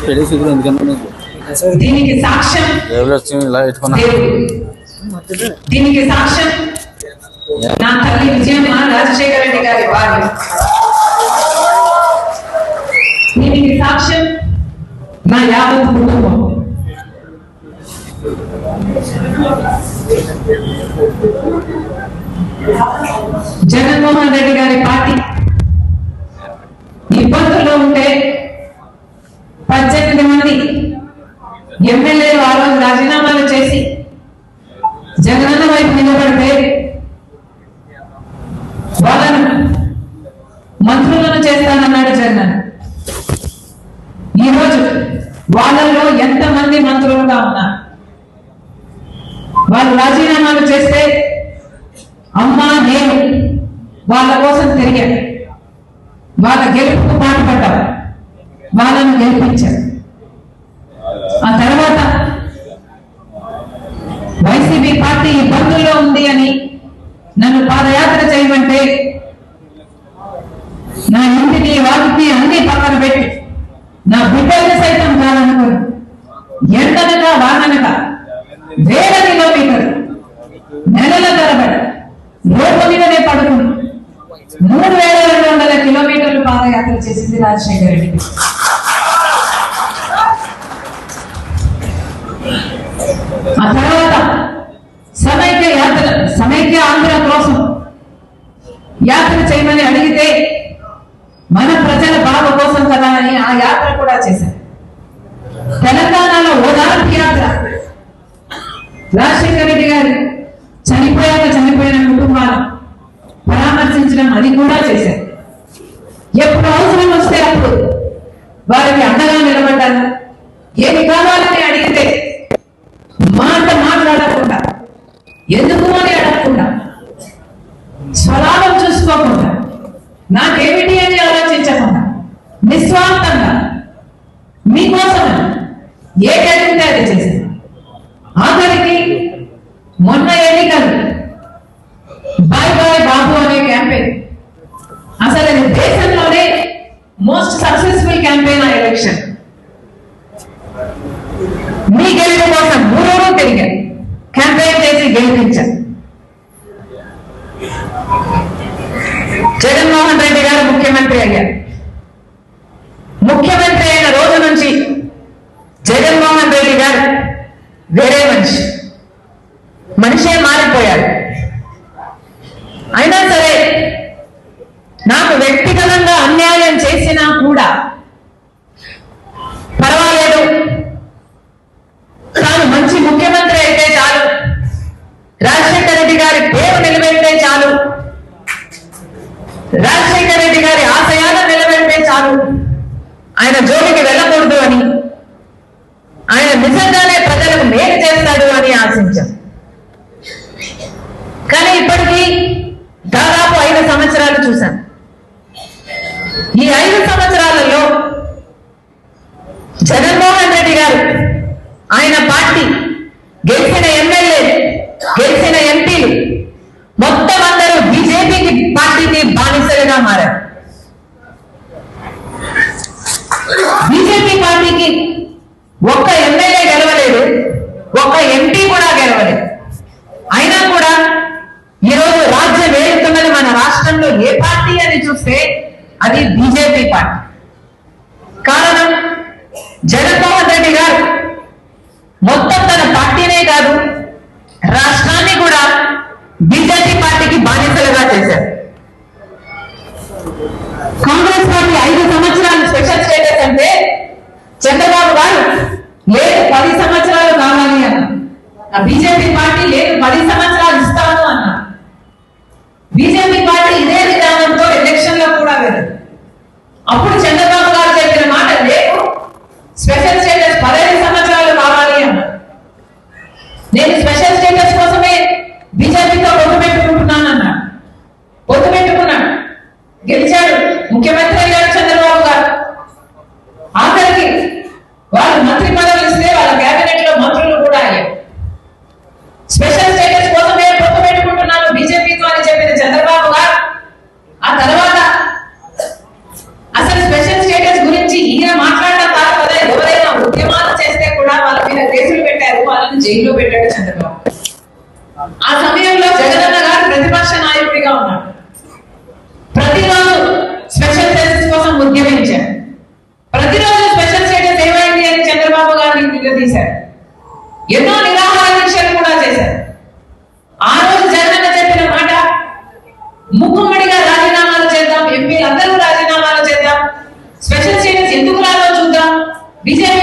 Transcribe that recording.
పెడేసి ఇప్పుడు ఎందుకన్నా దీనికి సాక్ష్యం వచ్చి ఇలా పెట్టుకున్నా. దీనికి సాక్ష్యం నా తల్లి విజయమ్మ రాజశేఖర రెడ్డి గారి భార్య దీనికి సాక్ష్యం నా యావత్ కుటుంబం. జగన్మోహన్ రెడ్డి గారి పార్టీ ఇబ్బందుల్లో ఉంటే పద్దెనిమిది మంది ఎమ్మెల్యేలు ఆ రోజు రాజీనామాలు చేసి జగనన్న వైపు నిలబడితే వాళ్ళను మంత్రులను చేస్తానన్నాడు జగన్ ఈరోజు వాళ్ళల్లో ఎంతమంది మంత్రులుగా ఉన్నారు? వాళ్ళు రాజీనామాలు చేస్తే అమ్మా నేను వాళ్ళ కోసం తిరిగాను. వాళ్ళ గెలుపుకు పాటుపడ్డారు వాళ్ళను గెలిపించారు ఆ తర్వాత వైసీపీ పార్టీ ఇబ్బందుల్లో ఉంది అని నన్ను పాదయాత్ర చేయమంటే నా ఇంటిని వాటిని అన్ని పక్కన పెట్టి నా బిడ్డల్ని సైతం కాదనుకుని. ఎండనక వాననక వేల కిలోమీటర్ నెలల తరబడి. రోడ్డు మీదనే పడుకుని. మూడు వేల రెండు వందల కిలోమీటర్లు పాదయాత్ర చేసింది రాజశేఖర రెడ్డి. ఆ తర్వాత సమైక్య యాత్ర సమైక్య ఆంధ్ర కోసం యాత్ర చేయమని అడిగితే మన ప్రజల బాబు కోసం కదా అని ఆ యాత్ర కూడా చేశారు. తెలంగాణ ఓదార్పు రాజశేఖర రెడ్డి గారు చనిపోయాక చనిపోయిన కుటుంబాలు పరామర్శించడం అది కూడా చేశారు. ఎప్పుడు అవసరం వస్తే అప్పుడు వారికి అండగా నిలబడ్డారు. ఏమి కావాలని అడిగితే మాట మాట్లాడకుండా ఎందుకు అని అడగకుండా స్వలాభం చూసుకోకుండా నాకేమిటి అని ఆలోచించకుండా నిస్వార్థంగా ఏ అడిగితే అది చేసింది. ఆఖరికి మొన్న ఎన్నికలు. బాయ్ బాయ్ బాబు అనే క్యాంపెయిన్. అసలు దేశంలోనే మోస్ట్ సక్సెస్ఫుల్ క్యాంపెయిన్ ఆ ఎలక్షన్ మీ గెలుపు కోసం మూడోడు తిరిగారు క్యాంపెయిన్ చేసి గెలిపించారు జగన్మోహన్ రెడ్డి గారు ముఖ్యమంత్రి అయ్యారు. ముఖ్యమంత్రి జగన్మోహన్ రెడ్డి గారు వేరే మనిషి. మనిషే మారిపోయాడు. అయినా సరే నాకు వ్యక్తిగతంగా అన్యాయం చేసినా కూడా పర్వాలేదు. తాను మంచి ముఖ్యమంత్రి అయితే చాలు. రాజశేఖర రెడ్డి గారి పేరు నిలబెడితే చాలు. రాజశేఖర రెడ్డి గారి ఆశయాలను నిలబెడితే చాలు. ఆయన జోలికి జగన్మోహన్ రెడ్డి గారు మొత్తం తన పార్టీనే కాదు రాష్ట్రాన్ని కూడా బీజేపీ పార్టీకి బాధ్యతలుగా చేశారు. కాంగ్రెస్ పార్టీ ఐదు సంవత్సరాలు స్పెషల్ స్టేటస్ అంటే చంద్రబాబు గారు లేదు పది సంవత్సరాలు కావాలి అన్న. ఆ బీజేపీ పార్టీ లేదు పది సంవత్సరాలు ఇస్తాను అన్న. బీజేపీ పార్టీ ఇదే విధానంతో ఎలక్షన్లో కూడా వెళ్ళదు. అప్పుడు చంద్రబాబు గారు చెప్పిన మాట లేదు స్పెషల్ స్టేటస్ పదహైదు సంవత్సరాలు కావాలి అన్న నేను స్పెషల్ స్టేటస్ కోసమే బీజేపీతో పొత్తు పెట్టుకుంటున్నాను అన్నాడు పొత్తు పెట్టుకున్నాడు గెలిచాడు. ముఖ్యమంత్రి అయ్యాడు చంద్రబాబు గారు. ఆఖరికి వాళ్ళు మంత్రి పదవులు ఇస్తే వాళ్ళ కేబినెట్లో మంత్రులు కూడా అయ్యారు. స్పెషల్ స్టేటస్ కోసమే పొత్తు పెట్టుకుంటున్నాను బీజేపీతో అని చెప్పిన చంద్రబాబు గారు. ఆ తర్వాత అసలు స్పెషల్ స్టేటస్ గురించి ఈయన మాట్లాడిన తర్వాత ఎవరైనా ఉద్యమాలు చేస్తే కూడా వాళ్ళ మీద కేసులు పెట్టారు వాళ్ళని జైల్లో పెట్టాడు చంద్రబాబు. ఆ సమయంలో జగనన్న గారు ప్రతిపక్ష నాయకుడిగా ఉన్నాడు ప్రతిరోజు స్పెషల్ స్టేటస్ కోసం ఉద్యమించారు. ప్రతిరోజు స్పెషల్ స్టేటస్ ఏమైంది అని చంద్రబాబు గారిని నిలదీశారు ఎన్నో నిరాహార దీక్షలు కూడా చేశారు. ఆ రోజు జగన్ చెప్పిన మాట ముక్కుమ్మడిగా రాజీనామాలు చేద్దాం ఎంపీలు అందరూ రాజీనామాలు చేద్దాం. స్పెషల్ స్టేటస్ ఎందుకు రాదో చూద్దాం. బీజేపీ